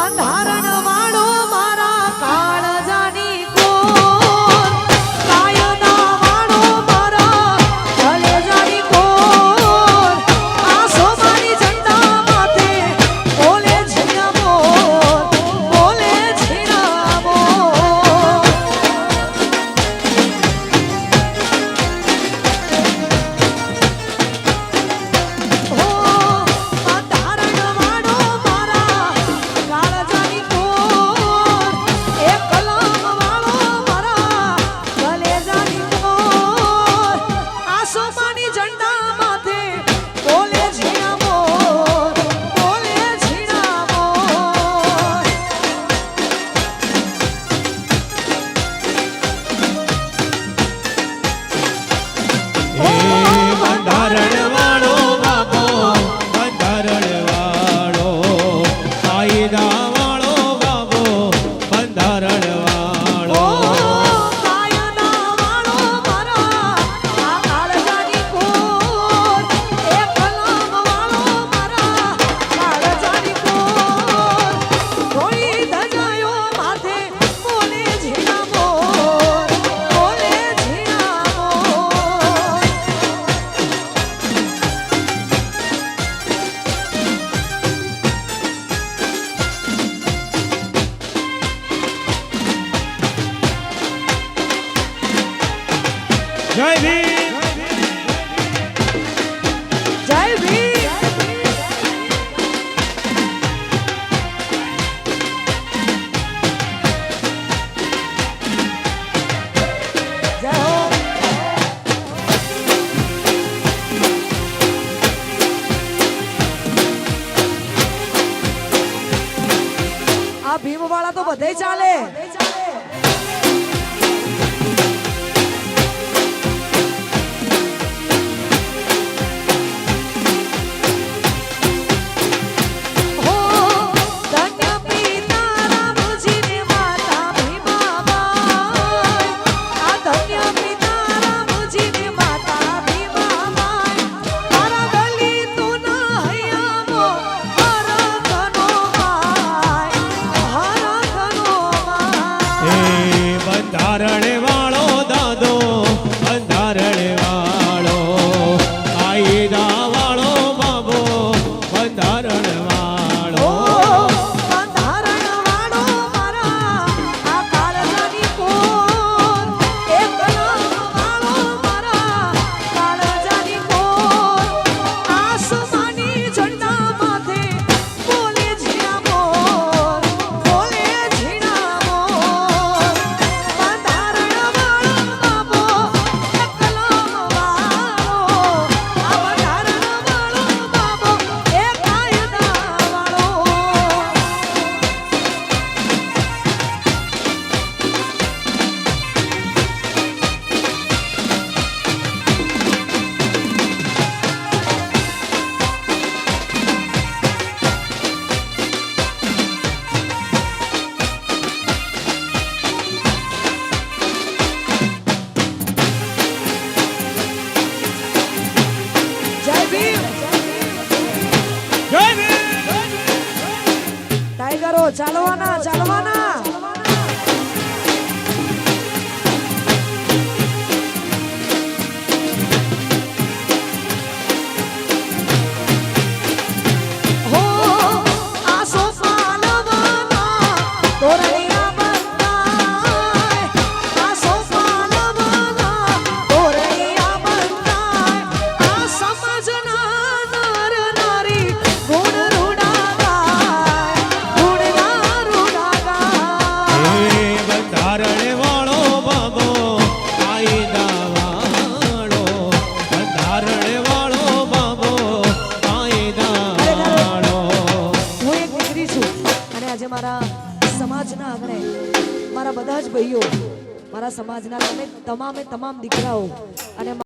बंधार જય ભીમ જય ભીમ આ ભીમ વાળા તો બધે ચાલે. અંધારણ વાળો દાદો અંધારણ વાળો આઈદા વાળો બાબો અંધારણ વાળો টাইগারও চালওয়ানা চালওয়ানা। મારા સમાજના આંગણે મારા બધા જ ભાઈઓ મારા સમાજના તમે તમામે તમામ દીકરાઓ અને